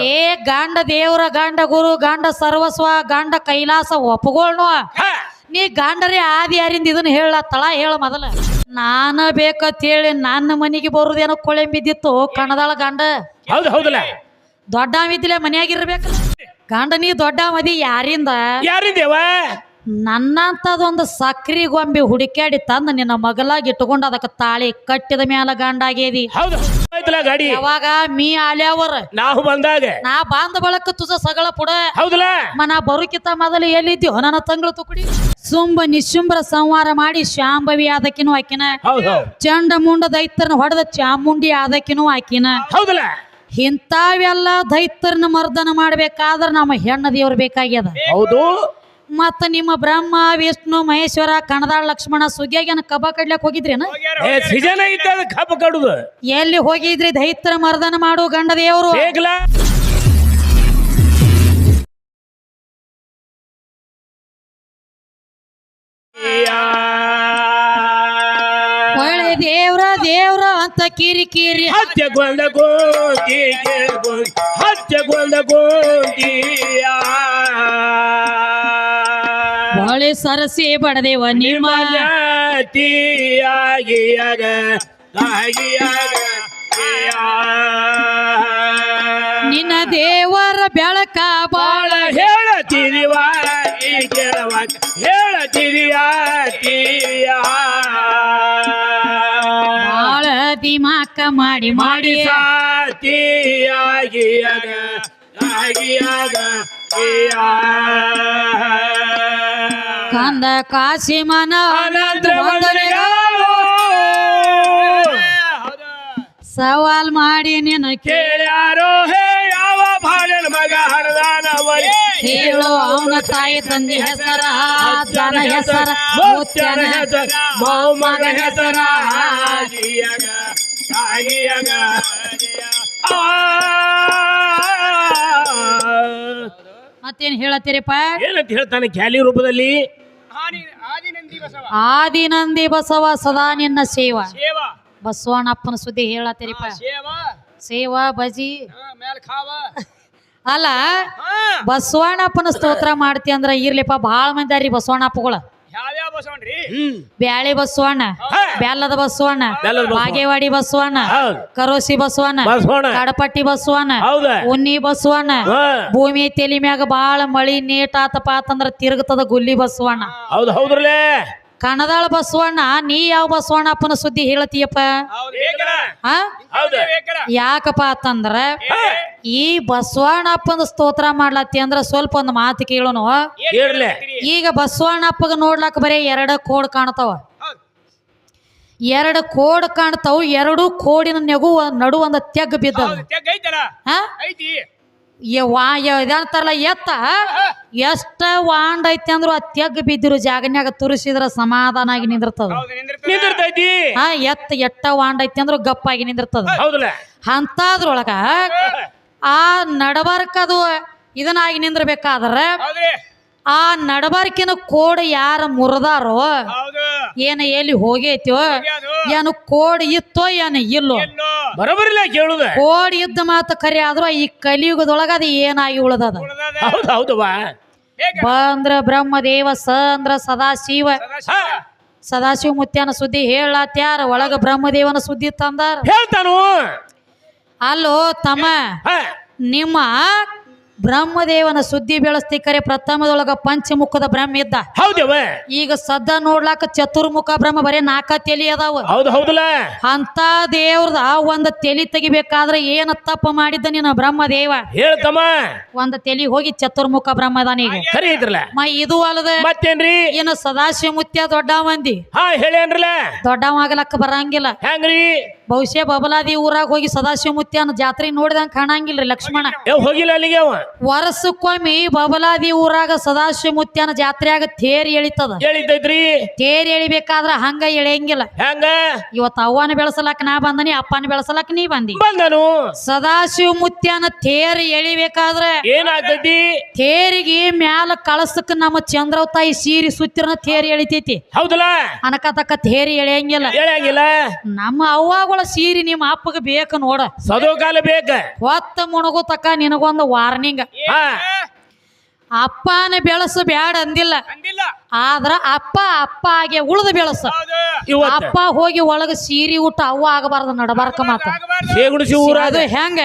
ಏ ಗಾಂಡ ದೇವರ ಗಾಂಡ ಗುರು ಗಾಂಡ ಸರ್ವಸ್ವ ಗಾಂಡ ಕೈಲಾಸ ಒಪ್ಪಗೋಳ್ನು ನೀ ಗಂಡರೇ ಆದಿ ಯಾರಿಂದ ಇದನ್ನ ಹೇಳ ತಳ ಹೇಳ ಮೊದಲ. ನಾನ ಬೇಕಂತೇಳಿ ನನ್ನ ಮನೆಗೆ ಬರುದೇನೋ ಕೊಳೆ ಬಿದ್ದಿತ್ತು ಕಣದಾಳ ಗಾಂಡ. ಹೌದು ಹೌದಲ್ಲ. ದೊಡ್ಡವಿದ್ದಿಲ್ಲ ಮನ್ಯಾಗಿರ್ಬೇಕು ಗಂಡ ನೀ ದೊಡ್ಡ ಮದಿ ಯಾರಿಂದ? ಯಾರಿಂದೇವ? ನನ್ನಂತದೊಂದು ಸಕ್ರಿ ಗೊಂಬೆ ಹುಡುಕಾಡಿ ತಂದ ನಿನ್ನ ಮಗಲಾಗಿ ಇಟ್ಕೊಂಡು ಅದಕ್ಕೆ ತಾಳಿ ಕಟ್ಟಿದ ಮ್ಯಾಲ ಗಂಡಾಗೇದಿ ಹೌದು. ಆಯ್ತಲ್ಲ ಗಾಡಿ? ಯಾವಾಗ ಮೀ ಆಲ್ಯಾವರ ನಾವು ಬಂದಾಗ? ನಾ ಬಾಂಧ ಬಳಕ ತುಸ ಸಗಳ ಪುಡ. ಹೌದಲ್ಲ? ಮನ ಬರುಕಿತ ಮೊದಲು ಎಲ್ಲಿದ್ದಿ ನನ್ನ ತಂಗಳು ತುಕುಡಿ. ಸುಂಬ ನಿಶುಂಬ್ರ ಸಂವಾರ ಮಾಡಿ ಶಾಂಭವಿ ಆದಕಿನೂ ಆಕಿನ. ಹೌದು ಹೌದು. ಚಂಡ ಮುಂಡ ದೈತ್ಯರನ್ನ ಹೊಡೆದ ಚಾಮುಂಡಿ ಆದಕಿನೂ ಆಕಿನ. ಹೌದಲ್ಲ? ಇಂಥವೆಲ್ಲ ದೈತ್ಯರನ್ನ ಮರ್ದನ ಮಾಡ್ಬೇಕಾದ್ರ ನಮ್ಮ ಹೆಣ್ಣ ದೇವ್ರು ಬೇಕಾಗ್ಯದ. ಹೌದು. ಮತ್ತ ನಿಮ್ಮ ಬ್ರಹ್ಮ ವಿಷ್ಣು ಮಹೇಶ್ವರ ಕಣದಾಳ ಲಕ್ಷ್ಮಣ ಸುಗ್ಯಾಗೇನ ಕಬ್ಬ ಕಡ್ಲಕ್ ಹೋಗಿದ್ರೇನ? ಏ ಸಿಜನ ಇದ್ದ ಕಬ್ಬ ಕಡುದು. ಎಲ್ಲಿ ಹೋಗಿದ್ರಿ ದೈತ್ರ ಮರ್ದನ ಮಾಡು ಗಂಡ ದೇವರು? ಒಳ್ಳೆ ದೇವ್ರ ದೇವ್ರ ಅಂತ ಕಿರಿ ಕಿರಿ. ಹತ್ಯ ಗೊಂದ ಗೋಂದಿ ಹತ್ಯ ಗೊಂದ ಗೋಂದಿಯ ಒಳ್ಳೆ ಸರಸಿ ಬಡದೇವ ಆಗಿಯಾಗ ನಿನ್ನ ದೇವರ ಬೆಳಕ ಬಾಳ ಬಾಳ ಹೇಳತಿರಿವ ಹೇಳತಿರಿಯಾತಿಯ ಬಾಳ ದಿಮಾಕ ಮಾಡಿ ಮಾಡಿ. ಮಾಡಿ ಸಾತಿಯಾಗಿಯಾಗ ಆಗಿಯಾಗ ಕಂದ ಕಾಶಿ ಮನ ಸವಾಲ್ ಮಾಡಿ ನಿನ್ನ ಕೇಳ್ಯಾರೋ ಹೇ ಯಾವ ಬಾಳಿನ ಮಗ ಹಣದಾನ ಹೇಳು ಅವನ ತಾಯಿ ತಂದೆ ಹೆಸರ ಜನ ಹೆಸರ ಮುತ್ಯನ ಹೆಸರ ಬಹುಮಾನ ಹೆಸರ ಆಗಿಯಾಗ ಆಗಿಯಾಗ ಆ ಮತ್ತೇನ್ ಹೇಳತ್ತೀರಿಪ್ಪ? ಏನಂತ ಹೇಳ್ತಾನೆ ಖ್ಯಾಲಿ ರೂಪದಲ್ಲಿ? ಆದಿನಂದಿ ಬಸವ. ಸದಾ ನಿನ್ನ ಸೇವಾ. ಸೇವ. ಬಸವಣ್ಣಪ್ಪನ ಸುದ್ದಿ ಹೇಳತ್ತೀರಿಪ್ಪ. ಸೇವ. ಸೇವಾ ಬಜಿ. ಅಲ್ಲ ಬಸವಣ್ಣಪ್ಪನ ಸ್ತೋತ್ರ ಮಾಡ್ತಿ ಅಂದ್ರ ಇರ್ಲಿಪ್ಪ ಬಾಳ ಮಂದಿ ಅರಿ ಬಸವಣ್ಣಪ್ಪಗಳ. ಬ್ಯಾಳಿ ಬಸವಣ್ಣ. ಬ್ಯಾಲದ ಬಸವಣ್ಣ. ಬಾಗೇವಾಡಿ ಬಸವಣ್ಣ ಹೌದು. ಕರೋಸಿ ಬಸವಣ್ಣ ಬಸವಣ್ಣ. ಕಡಪಟ್ಟಿ ಬಸವಣ್ಣ ಹೌದ. ಉನ್ನಿ ಬಸವಣ್ಣ ಹಾ. ಭೂಮಿ ತೆಲಿ ಮ್ಯಾಗ ಬಾಳ ಮಳಿ ನೀಟ್ ಆತಪ ಆತಂದ್ರ ತಿರುಗತದ ಗುಲ್ಲಿ ಬಸವಣ್ಣ. ಹೌದು ಹೌದ್ರಲೇ ಕಣದಾಳ ಬಸವಣ್ಣ ನೀ ಯಾವ ಬಸವಣ್ಣಪ್ಪನ ಸುದ್ದಿ ಹೇಳ್ತೀಯಪ್ಪ? ಆ ಹೌದ. ಯಾಕಪ್ಪ ಅಂತಂದ್ರ ಈ ಬಸವಣ್ಣಪ್ಪನ ಸ್ತೋತ್ರ ಮಾಡ್ಲತ್ತಿ ಅಂದ್ರ ಸ್ವಲ್ಪ ಒಂದು ಮಾತು ಕೇಳೋನು ಇರ್ಲೆ ಈಗ ಬಸವಣ್ಣಪ್ಪಗ ನೋಡ್ಲಕ್ ಬರೀ ಎರಡ ಕೋಡ್ ಕಾಣ್ತಾವ. ಎರಡು ಕೋಡ್ ಕಾಣ್ತಾವು ಎರಡು ಕೋಡಿನ ನೆಗು ನಡು ಒಂದ ತೆಗ್ ಬಿದ್ದ ಇದಂತಾರಲ್ಲ ಎತ್ತ? ಎಷ್ಟ ವಾಂಡ್ ಐತಿ ಅಂದ್ರು ಆ ತೆಗ್ ಬಿದ್ದಿರು ಜಾಗನ್ಯಾಗ ತುರಿಸಿದ್ರ ಸಮಾಧಾನ ಆಗಿ ನಿಂದಿರ್ತದ. ಹೌದು ನಿಂದಿರ್ತದ. ನಿಂದಿರ್ತೈತಿ. ಹಾ ಎತ್ತ ಎಟ್ಟ ವಾಂಡ್ ಐತಿ ಅಂದ್ರು ಗಪ್ಪಾಗಿ ನಿಂದಿರ್ತದ. ಅಂತಾದ್ರೊಳಗ ಆ ನಡಬರ್ಕದು ಇದನ್ನಾಗಿ ನಿಂದಿರ್ಬೇಕಾದ್ರೆ ಹೌದ್ರಿ. ಆ ನಡಬಾರ್ಕಿನ ಕೋಡ ಯಾರ ಮುರಿದಾರೋ ಹೌದು. ಏನ ಎಲ್ಲಿ ಹೋಗೈತೋ ಏನು ಕೋಡ್ ಇತ್ತೋ ಏನು ಇಲ್ಲೋ. ಬರೋಬರಿಲ್ಲ ಕೇಳುದ. ಕೋಡ್ ಇದ್ದ ಮಾತು ಖರೆ ಆದ್ರೂ ಈ ಕಲಿಯುಗದೊಳಗ ಅದು ಏನಾಗಿ ಉಳ್ದದ? ಉಳ್ದದ. ಹೌದು ಹೌದವ್ವ ಬೇಕ ಬಂದ್ರ ಬ್ರಹ್ಮದೇವ ಸಂದ್ರ ಅಂದ್ರ ಸದಾಶಿವ. ಸದಾಶಿವ. ಮುತ್ಯಾನ ಸದಾಶಿವ ಮುತ್ಯನ ಸುದ್ದಿ ಹೇಳತ್ಯಾರ ಒಳಗ ಬ್ರಹ್ಮದೇವನ ಸುದ್ದಿ ತಂದಾರ. ಹೇಳ್ತಾನು. ಅಲ್ಲೋ ತಮ್ಮ ನಿಮ್ಮ ಬ್ರಹ್ಮದೇವನ ಸುದ್ದಿ ಬೆಳೆಸ್ತಿಕರೆ ಪ್ರಥಮದೊಳಗ ಪಂಚಮುಖದ ಬ್ರಹ್ಮ ಇದ್ದ. ಹೌದವ್ವ ಈಗ ಸದ್ದ ನೋಡ್ಲಾಕ ಚತುರ್ಮುಖ ಬ್ರಹ್ಮ ಬರೇ ನಾಲ್ಕ ತೆಲಿ ಅದಾವ. ಹೌದು ಹೌದಲ್ಲ. ಅಂತ ದೇವ್ರದ ಒಂದ್ ತೆಲಿ ತೆಗಿಬೇಕಾದ್ರೆ ಏನ ತಪ್ಪ ಮಾಡಿದ್ದ ನಿನ್ನ ಬ್ರಹ್ಮದೇವ? ಹೇಳ್ತಮ್ಮ ಒಂದ್ ತೆಲಿ ಹೋಗಿ ಚತುರ್ಮುಖ ಬ್ರಹ್ಮದಾನೀಗ ಸರಿ ಐತ್ರಲ್ಲ ಮ ಇದು ಅಲ್ಲದೆ ಮತ್ತೇನ್ರಿ? ಏನು ಸದಾಶಿವ ಮುತ್ಯ ದೊಡ್ಡ ಮಂದಿ ಹಾ ಹೇಳೇನ್ರಲ್ಲ. ಬರಂಗಿಲ್ಲ. ಹೆಂಗ್ರಿ? ಬಹುಶಃ ಬಬಲಾದಿ ಊರಾಗ ಹೋಗಿ ಸದಾಶಿವ ಮುತ್ಯನ ಜಾತ್ರೆ ನೋಡಿದಂಗ ಕಾಣಂಗಿಲ್ರಿ ಲಕ್ಷ್ಮಣ. ಏ ಹೋಗಿಲ್ಲ ಅಲ್ಲಿಗೆ ಅವ? ವರ್ಷಕ್ಕೊಮ್ಮೆ ಬಬಲಾದಿ ಊರಾಗ ಸದಾಶಿವ ಮುತ್ಯನ ಜಾತ್ರೆಯಾಗ ತೇರ್ ಎಳಿತದ. ಹೇಳಿದ್ದೈತ್ರಿ ತೇರ್ ಎಳಿಬೇಕಾದ್ರ ಹಂಗ ಎಳೆಯಂಗಿಲ್ಲ. ಹೆಂಗ? ಇವತ್ತು ಅವ್ವನ ಬೆಳೆಸಲಕ್ ನಾ ಬಂದನಿ ಅಪ್ಪನ ಬೆಳೆಸಲಕ್ ನೀ ಬಂದಿ. ಬಂದನು? ಸದಾಶಿವ ಮುತ್ಯನ ತೇರ್ ಎಳಿಬೇಕಾದ್ರ ಏನಾಗ್ತೈತಿ? ತೇರಿಗೆ ಮ್ಯಾಲ ಕಳಸಕ್ ನಮ್ಮ ಚಂದ್ರವ ತಾಯಿ ಸೀರಿ ಸುತ್ತಿರನ ತೇರ್ ಎಳಿತೈತಿ. ಹೌದಲ್ಲ? ಅನಕತಕ್ಕ ತೇರಿ ಎಳೆಯಂಗಿಲ್ಲ. ಹೇಳಂಗಿಲ್ಲ ನಮ್ಮ ಅವ್ವಗಳ ಸೀರೆ ನಿಮ್ಮ ಅಪ್ಪಗ ಬೇಕ ನೋಡ. ಸದೋಕಾಲ ಬೇಕ. ಹೊತ್ತ ಮುಣಗು ತಕ್ಕ ನಿನಗೊಂದು ವಾರ್ನಿಂಗ್ ಅಪ್ಪನ ಬೆಳಸು ಬ್ಯಾಡ ಅಂದಿಲ್ಲ. ಆದ್ರ ಅಪ್ಪ ಅಪ್ಪ ಆಗಿ ಉಳ್ದ ಬೆಳಸ. ಇವತ್ತ. ಅಪ್ಪ ಹೋಗಿ ಒಳಗ ಸೀರಿ ಉಟ್ಟ ಅವ್ವ ಆಗಬಾರ್ದು ನಡಬಾರ್ಕ ಮಾತ. ಅದು ಹೆಂಗ?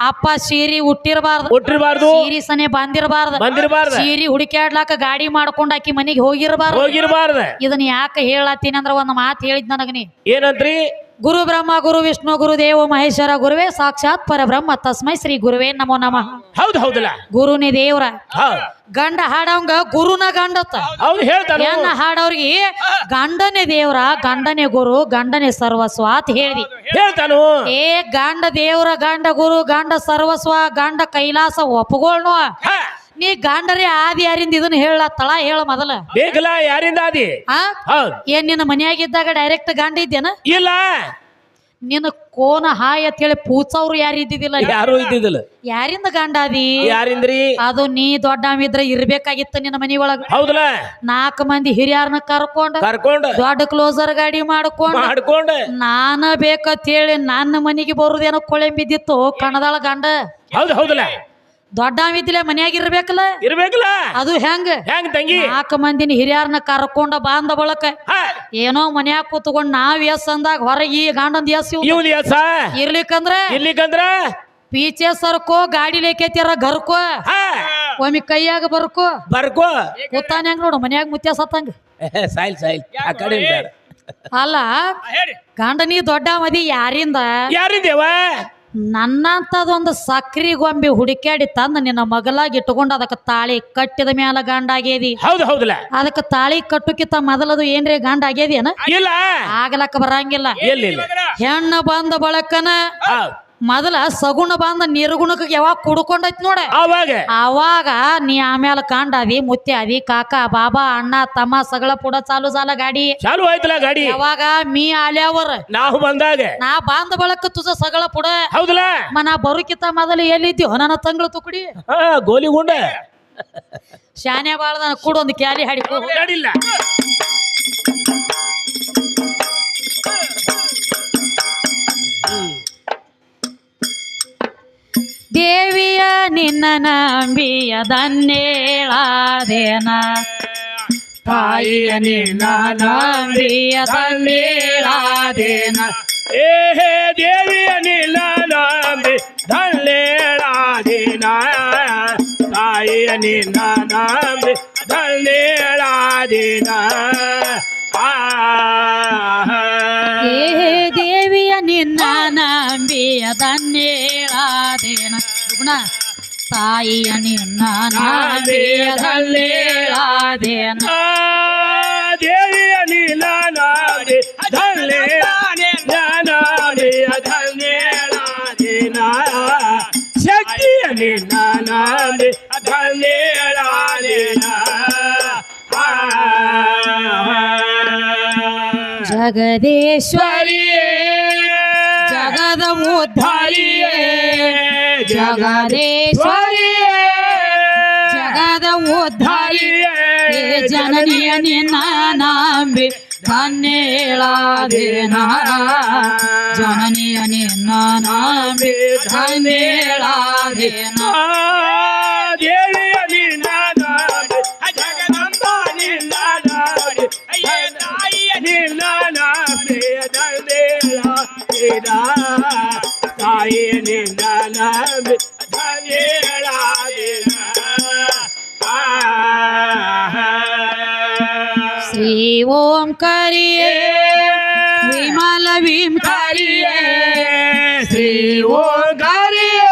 ಅಪ್ಪ ಸೀರಿ ಉಟ್ಟಿರಬಾರ್ದು. ಹುಟ್ಟಿರ್ಬಾರ್ದು ಸೀರಿ ಸನೆ ಬಂದಿರಬಾರ್ದು. ಬಂದಿರಬಾರ್ದ. ಸೀರಿ ಹುಡುಕ್ಯಾಡ್ಲಾಕ ಗಾಡಿ ಮಾಡ್ಕೊಂಡ್ ಆಕಿ ಮನಿಗೆ ಹೋಗಿರಬಾರ್ದು. ಹೋಗಿರ್ಬಾರ್ದ. ಇದನ್ನ ಯಾಕೆ ಹೇಳತ್ತೀನಿ ಅಂದ್ರ ಒಂದ್ ಮಾತು ಹೇಳಿದ್ ನನಗ ನೀ. ಏನಂತ್ರಿ? ಗುರು ಬ್ರಹ್ಮ ಗುರು ವಿಷ್ಣು ಗುರು ದೇವ ಮಹೇಶ್ವರ ಗುರುವೇ ಸಾಕ್ಷಾತ್ ಪರಬ್ರಹ್ಮ ತಸ್ಮೈ ಶ್ರೀ ಗುರುವೇ ನಮೋ ನಮಃ. ಹೌದು ಹೌದಲ್ಲ? ಗುರುನೇ ದೇವ್ರ. ಗಂಡ ಹಾಡವಂಗ ಗುರುನ ಗಂಡತ್ತ. ಹೌದು ಹೇಳ್ತಾರ ಹೆಣ್ಣ ಹಾಡವ್ರಿಗೆ ಗಂಡನೇ ದೇವ್ರ ಗಂಡನೇ ಗುರು ಗಂಡನೇ ಸರ್ವಸ್ವ ಅಂತ ಹೇಳಿದಿ. ಹೇಳ್ತಾನು. ಏ ಗಂಡ ದೇವ್ರ ಗಂಡ ಗುರು ಗಂಡ ಸರ್ವಸ್ವ ಗಂಡ ಕೈಲಾಸ ಒಪ್ಪಗೋಳ್ನು ನೀ ಗಾಂಡರಿ ಆದಿ ಯಾರಿಂದ ಇದನ್ನ ಹೇಳ ತಳ ಹೇಳ ಮೊದಲ? ಬೇಕಲ್ಲ ಯಾರಿಂದ ಆದಿ? ಆ? ಹೌದ್. ಏನ್ ನಿನ್ನ ಮನೆಯಾಗಿದ್ದಾಗ ಡೈರೆಕ್ಟ್ ಗಂಡ ಇದ್ದೇನ? ಇಲ್ಲ. ನಿನ್ನ ಕೋನ ಹಾಯ್ ಅಂತ ಹೇಳಿ ಪೂಚವ್ರು ಯಾರು ಇದ್ದಿದ್ದಿಲ್ಲ ಯಾರು ಇದ್ದಿದ್ದಿಲ್ಲ. ಯಾರಿಂದ ಗಂಡ ಅದಿ ಯಾರಿಂದ್ರಿ? ಅದು ನೀ ದೊಡ್ಡಮ್ ಇದ್ರೆ ಇರ್ಬೇಕಾಗಿತ್ತು ನಿನ್ನ ಮನಿ ಒಳಗ. ಹೌದಲ್ಲ. ನಾಲ್ಕು ಮಂದಿ ಹಿರಿಯರ್ನ ಕರ್ಕೊಂಡು ಕರ್ಕೊಂಡು. ದೊಡ್ಡ ಕ್ಲೋಸರ್ ಗಾಡಿ ಮಾಡ್ಕೊಂಡು. ಮಾಡ್ಕೊಂಡು. ನಾನ ಬೇಕಂತ ಹೇಳಿ ನನ್ನ ಮನಿಗೆ ಬರುದೇನೋ ಕೊಳೆ ಬಿದ್ದಿತ್ತು ಕಣದಾಳ ಗಂಡ. ಹೌದು ಹೌದಲ್ಲ. ದೊಡ್ಡವಿದ್ದಿಲ್ಲ ಮನ್ಯಾಗ ಇರ್ಬೇಕಲ್ಲ? ಇರ್ಬೇಕಲ್ಲ? ಅದು ಹೆಂಗ? ಹೆಂಗ್ ತಂಗಿ? ನಾಲ್ಕು ಮಂದಿನ ಹಿರಿಯರನ್ನ ಕರ್ಕೊಂಡ ಬಾಂದ ಬಳಕ ಏನೋ ಮನ್ಯಾಗ ಕೂತ್ಕೊಂಡ್ ನಾವ್ ಎಸ್ ಅಂದಾಗ ಹೊರಗೆ ಈ ಗಂಡಂದ್ ಎಸ್ ಇರ್ಲಿಕ್ಕಂದ್ರ? ಇರ್ಲಿಕ್ಕಂದ್ರ? ಪೀಚೆ ಸರ್ಕೋ ಗಾಡಿ ಲೇಕೈತಿರ ಗರ್ಕೋ? ಒಮ್ಮೆ ಕೈಯಾಗ ಬರ್ಕೋ? ಬರ್ಕೋ. ಕೂತಾನ್ಯಾಗ ನೋಡು ಮನ್ಯಾಗ ಮುತ್ಯ ಸತ್ತಂಗ. Soil soil. ಆ ಕಡೆ ಬೇಡ. ಅಲ್ಲ ಹೇಳಿ. ಗಂಡ ನೀ ದೊಡ್ಡ ಮದಿ ಯಾರಿಂದ? ಯಾರಿಂದೇವ ನನ್ನಂತದೊಂದು ಸಕ್ರಿ ಗೊಂಬೆ ಹುಡುಕ್ಯಾಡಿ ತಂದು ನಿನ್ನ ಮಗಲಾಗಿ ಇಟ್ಕೊಂಡು ಅದಕ್ಕೆ ತಾಳಿ ಕಟ್ಟಿದ ಮೇಲೆ ಗಂಡ ಆಗೇದಿ ಹೌದು ಹೌದಲ್ಲ. ಅದಕ್ಕೆ ತಾಳಿ ಕಟ್ಟುಕಿತ್ತ ಮೊದಲದು ಏನ್ರಿ ಗಂಡ ಆಗ್ಯದೇನ ಇಲ್ಲ. ಆಗ್ಲಕ್ಕ ಬರಂಗಿಲ್ಲ. ಎಲ್ಲಿ ಇಲ್ಲ ಮಗನ ಹೆಣ್ಣು ಬಂದ ಬಳಕನ ಹೌದ್. ಮೊದಲ ಸಗುಣ ಬಂದ ನಿರ್ಗುಣಕ್ಕೆ ಯಾವಾಗ ಕುಡ್ಕೊಂಡೈತ್ ನೋಡ. ಅವಾಗ ಅವಾಗ ನೀ ಆಮೇಲೆ ಕಾಂಡಾದಿ ಮುತ್ತಿ ಅದಿ ಕಾಕ ಬಾಬಾ ಅಣ್ಣ ತಮ್ಮ ಸಗಳ ಪುಡ ಚಾಲು ಸಾಲ ಗಾಡಿ. ಚಾಲು ಆಯ್ತಲ್ಲ ಗಾಡಿ? ಯಾವಾಗ ಮೀ ಆಲ್ಯಾವರ್ ನಾವು ಬಂದಾಗ? ನಾ ಬಾಂದ ಬಳಕ ತುಸ ಸಗಳ ಪುಡ. ಹೌದಲ್ಲ? ಮ ನಾ ಬರುಕಿತ್ತ ಮೊದಲು ಎಲ್ಲಿದ್ದೀವ ನನ್ನ ತಂಗಳು ತುಕಡಿ. ಗೋಲಿ ಗುಂಡ ಶಾನೆ ಬಾಳ್ದ ಕೂಡ ಒಂದು ಕ್ಯಾಲಿ ಹಾಡಿಕೊ ದೇವಿಯ ನಿನ್ನ ನಂಬಿಯ ದನ್ನೇಳಾದೇನ ತಾಯಿಯ ನಿನ್ನ ನಂಬಿಯ ದನ್ನೇಳಾದೇನ ಏ ದೇವಿಯ ನಿಲ್ಲ ನಂಬಿ ದನ್ನೇಳಾದೇನ ತಾಯಿಯ ನಿನ್ನ ನಂಬಿ ಧಲ್ಲೇಳಾದಿನ ಗುಣ ತಾಯಿಯ ನಿನ್ನ ಆ ದೇವಿಯ ನೀಲ ನಾಡಿ ಧಲ್ಲೆ ನಾಡಿ ಧಲ್ಲೇಳಾದಿನ ಶಕ್ತಿಯ ನಿನ್ನ ನಾಡಿ ಧಲ್ಲೇಳಾದಿನ ಆ ಜಗದೇಶ್ವರಿಯೇ ಜಗದ ಉದ್ಧಾರಿಯೇ ಜಗದೇಶ್ವರಿಯೇ ಜಗದ ಉದ್ಧಾರಿ ಜನನಿಯ ನಿನ್ನ ನಂಬಿ ಧನ್ಯೇಳಾದೇನ ಜನನಿಯ ನಿನ್ನ ನಂಬಿ ಧನ್ಯೇಳಾದೇನ ಶ್ರೀ ಓಂಕಾರಿಯೇ ವಿಮಲ ಭೀಮಕಾರಿಯೇ ಶ್ರೀ ಓಂಕಾರಿಯೇ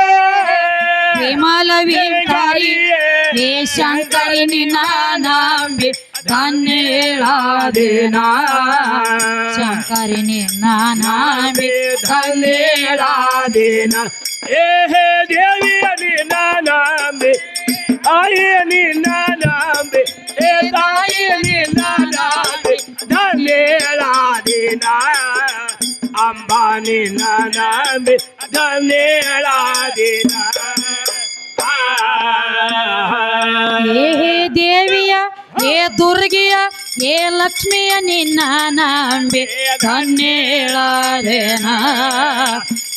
ವಿಮಲ ಭೀಮಕಾರಿಯೇ ಹೇ ಶಂಕರಿ ನಿನ್ನ ನಂಬಿ ಧನ್ಯೇಳಾದೇನ ಶಂಕರಿ ನಿನ್ನ ನಂಬಿ ಧನ್ಯೇಳಾದಿನ ಏ ಹೇ ದೇವಿಯ ನಿನ್ನ ನಂಬಿ ತಾಯಿಯ ನಿನ್ನ ನಂಬಿ ಏ ತಾಯಿಯ ನಿನ್ನ ನಂಬಿ ಧನ್ಯೇಳಾದಿನ ಅಂಬಾ ನಿನ್ನ ನಂಬಿ ಧನ್ಯೇಳಾದಿನ ಏ ಹೇ ದೇವಿಯ ಏ ದುರ್ಗಿಯ ಏ ಲಕ್ಷ್ಮಿಯ ನಿನ್ನ ನಂಬಿ ಧನ್ಯೇಳಾದೇನ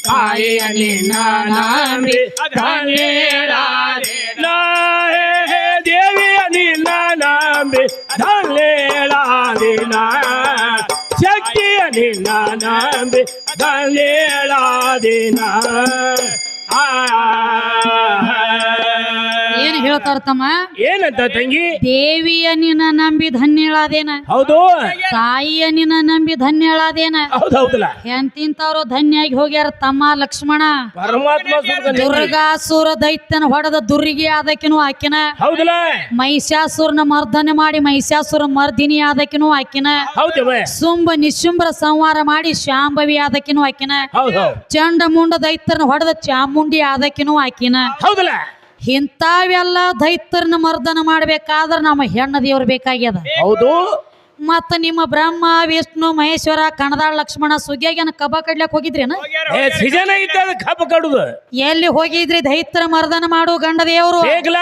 ತಾಯಿಯ ನಿನ್ನ ನಂಬಿ ಧನ್ಯೇಳಾದೇನ ನಾ ಹೇ ಹೇ ದೇವಿಯ ನಿನ್ನ ನಂಬಿ ಧನ್ಯೇಳಾದಿನ ನಿನ್ನ ನಂಬಿ ಆ. ಏನ್ ಹೇಳ್ತಾರ ತಮ್ಮ? ಏನಂತ ತಂಗಿ? ದೇವಿಯ ನಿನ್ನ ನಂಬಿ ಧನ್ಯಳಾದೇನ? ಹೌದು. ತಾಯಿಯ ನಿನ್ನ ನಂಬಿ ಧನ್ಯಳಾದೇನ? ಹೌದು ಹೌದಲ್ಲ. ಎಂತಿಂತವ್ರು ಧನ್ಯಾಗಿ ಹೋಗ್ಯಾರ ತಮ್ಮ ಲಕ್ಷ್ಮಣ. ಪರಮಾತ್ಮ ದುರ್ಗಾಸುರ ದೈತ್ಯನ ಹೊಡೆದ ದುರ್ಗಿ ಆದಕಿನೂ ಆಕಿನ. ಹೌದಲ್ಲ. ಮಹಿಷಾಸುರನ ಮರ್ದನೆ ಮಾಡಿ ಮಹಿಷಾಸುರ ಮರ್ದಿನಿ ಆದಕಿನೂ ಆಕಿನ. ಹೌದವ ಸುಂಬ ನಿಶುಂಬ್ರ ಸಂಹಾರ ಮಾಡಿ ಶಾಂಭವಿ ಆದಕಿನೂ ಆಕಿನ. ಹೌದು ಹೌದು. ಚಂಡ ಮುಂಡ ದೈತ್ಯನ ಹೊಡೆದ ಚಾಮುಂಡಿ ಆದಕಿನೂ ಆಕಿನ. ಹೌದಲ್ಲ. ಇಂಥವೆಲ್ಲ ದೈತ್ಯರನ್ನ ಮರ್ದನ ಮಾಡ್ಬೇಕಾದ್ರೆ ನಮ್ಮ ಹೆಣ್ಣ ದೇವ್ರು ಬೇಕಾಗ್ಯದ. ಹೌದು. ಮತ್ತ ನಿಮ್ಮ ಬ್ರಹ್ಮ ವಿಷ್ಣು ಮಹೇಶ್ವರ ಕಣದಾಳ ಲಕ್ಷ್ಮಣ ಸುಗ್ಗಿಯಾಗೇನ ಕಬ್ಬ ಕಡ್ಲಕ್ ಹೋಗಿದ್ರೇನ? ಏ ಕಬ್ಬ ಕಡುದು. ಎಲ್ಲಿ ಹೋಗಿದ್ರಿ ದೈತ್ಯರ ಮರ್ದನ ಮಾಡು ಗಂಡ ದೇವರು? ಬೇಕಲ್ಲ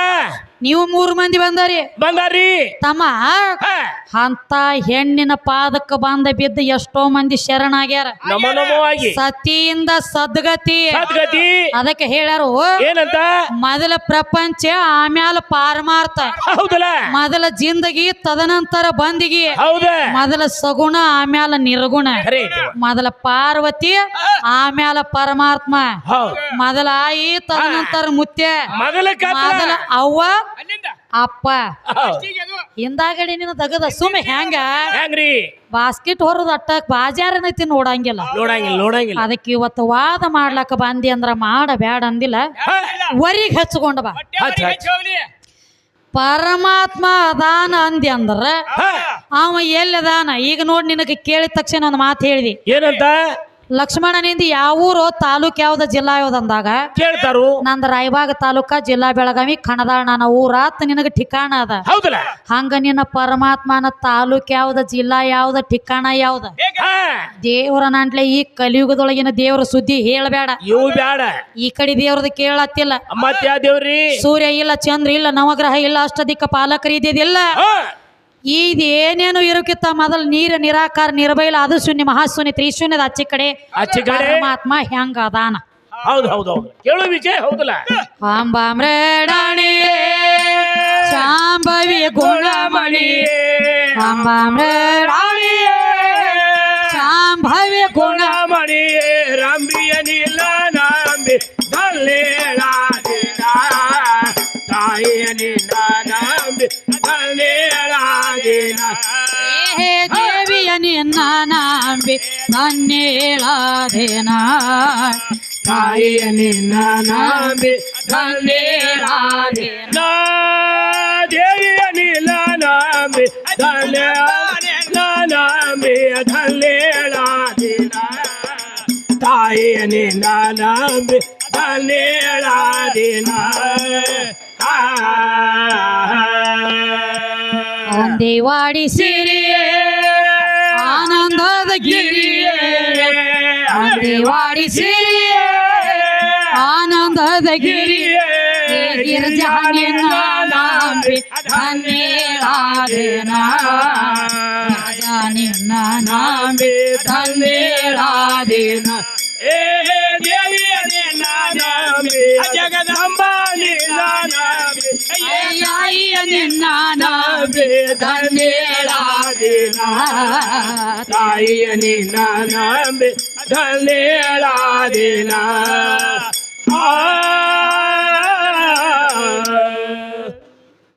ನೀವು ಮೂರು ಮಂದಿ ಬಂದಾರಿ. ಬಂದಾರಿ. ತಮ್ಮ ಅಂತ ಹೆಣ್ಣಿನ ಪಾದಕ್ಕೆ ಬಂದ ಬಿದ್ದ ಎಷ್ಟೋ ಮಂದಿ ಶರಣಾಗ್ಯಾರ. ಆಗ್ಯಾರ ಸತಿಯಿಂದ ಸದ್ಗತಿ. ಸದ್ಗತಿ. ಅದಕ್ಕೆ ಹೇಳ್ಯಾರು ಏನಂತ? ಮೊದಲ ಪ್ರಪಂಚ ಆಮ್ಯಾಲ ಪಾರಮಾರ್ಥ. ಹೌದಲ್ಲ. ಮೊದಲ ಜಿಂದಗಿ ತದನಂತರ ಬಂದಿಗಿ. ಹೌದ. ಮೊದಲ ಸಗುಣ ಆಮ್ಯಾಲ ನಿರ್ಗುಣ. ಮೊದಲ ಪಾರ್ವತಿ ಆಮ್ಯಾಲ ಪರಮಾತ್ಮ. ಮೊದಲ ಆಯಿ ತದನಂತರ ಮುತ್ಯ. ಮೊದಲ ಮೊದಲ ಅವ್ವ ಅಲ್ಲಿಂದ. ಅಪ್ಪ. ಅದು ಹಿಂದಾಗಡಿ ನಿನ್ನ ತಗದ ಸುಮ್ಮ ಹೆಂಗ ಹೆಂಗ್ರಿ ಬಾಸ್ಕೆಟ್ ಹೊರದ ಅಟ್ಟಕ್ ಬಾಜಾರನೈತಿ ನೋಡಂಗಿಲ್ಲ. ನೋಡಂಗಿಲ್ಲ ನೋಡಂಗಿಲ್ಲ. ಅದಕ್ಕೆ ಇವತ್ತು ವಾದ ಮಾಡ್ಲಕ್ಕ ಬಂದಿ ಅಂದ್ರ ಮಾಡ ಬ್ಯಾಡ ಅಂದಿಲ್ಲ. ಹಾ, ವರಿಗ್ ಹಚ್ಕೊಂಡ ಬಾ. ಹೊಟ್ಟೆ. ಹಚ್ಚಿ ಹೋಗ್ಲಿ. ಪರಮಾತ್ಮ ಅದಾನ ಅಂದಿ ಅಂದ್ರ ಅವ ಅವ ಎಲ್ಲದಾನ ಈಗ ನೋಡಿ ನಿನಗೆ ಕೇಳಿದ ತಕ್ಷಣ ಒಂದು ಮಾತು ಹೇಳಿದಿ. ಏನಂತ? ಲಕ್ಷ್ಮಣನಿಂದ ಯಾವ ಊರು ತಾಲೂಕ್ ಯಾವ್ದ ಜಿಲ್ಲಾ ಯಾವ್ದು ಅಂದಾಗ? ಕೇಳ್ತಾರು. ನಂದ ರಾಯಬಾಗ ತಾಲೂಕ ಜಿಲ್ಲಾ ಬೆಳಗಾವಿ ಕಣದಾಳ ನನ್ನ ಊರಾತ್ ನಿನಗ ಠಿಕಾಣ ಅದ. ಹೌದಲ್ಲ? ಹಂಗ ನಿನ್ನ ಪರಮಾತ್ಮನ ತಾಲೂಕ್ ಯಾವ್ದ ಜಿಲ್ಲಾ ಯಾವ್ದ ಠಿಕಾಣ ಯಾವ್ದ? ದೇವರ ನಾಂಟ್ಲೆ ಈ ಕಲಿಯುಗದೊಳಗಿನ ದೇವರ ಸುದ್ದಿ ಹೇಳಬೇಡ ಇವು ಬ್ಯಾಡ. ಈ ಕಡೆ ದೇವ್ರದ ಕೇಳತ್ತಿಲ್ಲ. ಮತ್ತೆ ದೇವ್ರಿ ಸೂರ್ಯ ಇಲ್ಲ ಚಂದ್ರ ಇಲ್ಲ ನವಗ್ರಹ ಇಲ್ಲ ಅಷ್ಟದಿಕ್ಕ ದಿಕ್ಕ ಇದ್ದಿದ್ದಿಲ್ಲ. ಇದು ಏನೇನು ಇರೋಕ್ಕಿಂತ ಮೊದಲು ನೀರ ನಿರಾಕಾರ ನಿರ್ಬೈಲ ಅದು ಶೂನ್ಯ ಮಹಾಶೂನ್ಯ ತ್ರಿಶೂನ್ಯದ ಅಚ್ಚಿ ಕಡೆ ಆಚೆ ಕಡೆ. ಪರಮಾತ್ಮ ಹೆಂಗ ಅದಾನ? ಹೌದು ಹೌದು ಹೌದು. ಕೇಳು ವಿಜಯ ಹೌದಲ್ಲ? ಅಂಬಾಮ್ರೇಡಾಣಿ ಶಾಂಭವಿ ಗುಣಮಣಿ ಅಂಬಾಮ್ರೇಡಾಣಿ ಶಾಂಭವಿ ಗುಣ ಗುಣಮಣಿ ರಂಬಿಯ ನೀಲ ನಂಬಿ ದಲ್ಲೇಳಾದಿನ ತಾಯಿಯ ನೀಲ ನಿನ್ನ ನಂಬಿ ನನ್ನೇಳಾದೇನ ತಾಯಿಯ ನಿನ್ನ ನಂಬಿ ನನ್ನೇಳಾದೇನ ದೇವಿಯ ನೀಲ ನಂಬಿ ದಲ್ಲೇಳಾದಿನ ನಂಬಿ ತಾಯಿಯ ನಿನ್ನ ನಂಬಿ ದಲ್ಲೇಳಾದಿನ ಅಂದೇವಾಡಿ ಸಿರಿಯೇ ಆನಂದದ ಗಿರಿಯೇ ಅಂದೇವಾಡಿ ಸಿರಿಯೇ ಆನಂದದ ಗಿರಿಯೇ ಗಿರಿಜಾನಿನ ನಂಬಿ ಧನ್ಯೇಳಾದೇನ ಜಾನಿನ ನಂಬಿ ಧನ್ಯೇಳಾದೇನ ಏ ದೇವಿಯ ನಿನ್ನ ನಂಬಿ ಜಗದಂಬ ನಿನ್ನ ನಂಬಿ ಅಯ್ಯಾಯಿಯ ನಿನ್ನ ನಂಬಿ ಧನ್ಯೇಳಾದಿನ. ತಾಯಿಯ ನಿನ್ನ ನಂಬಿ ಧನ್ಯೇಳಾದಿನ. ಆ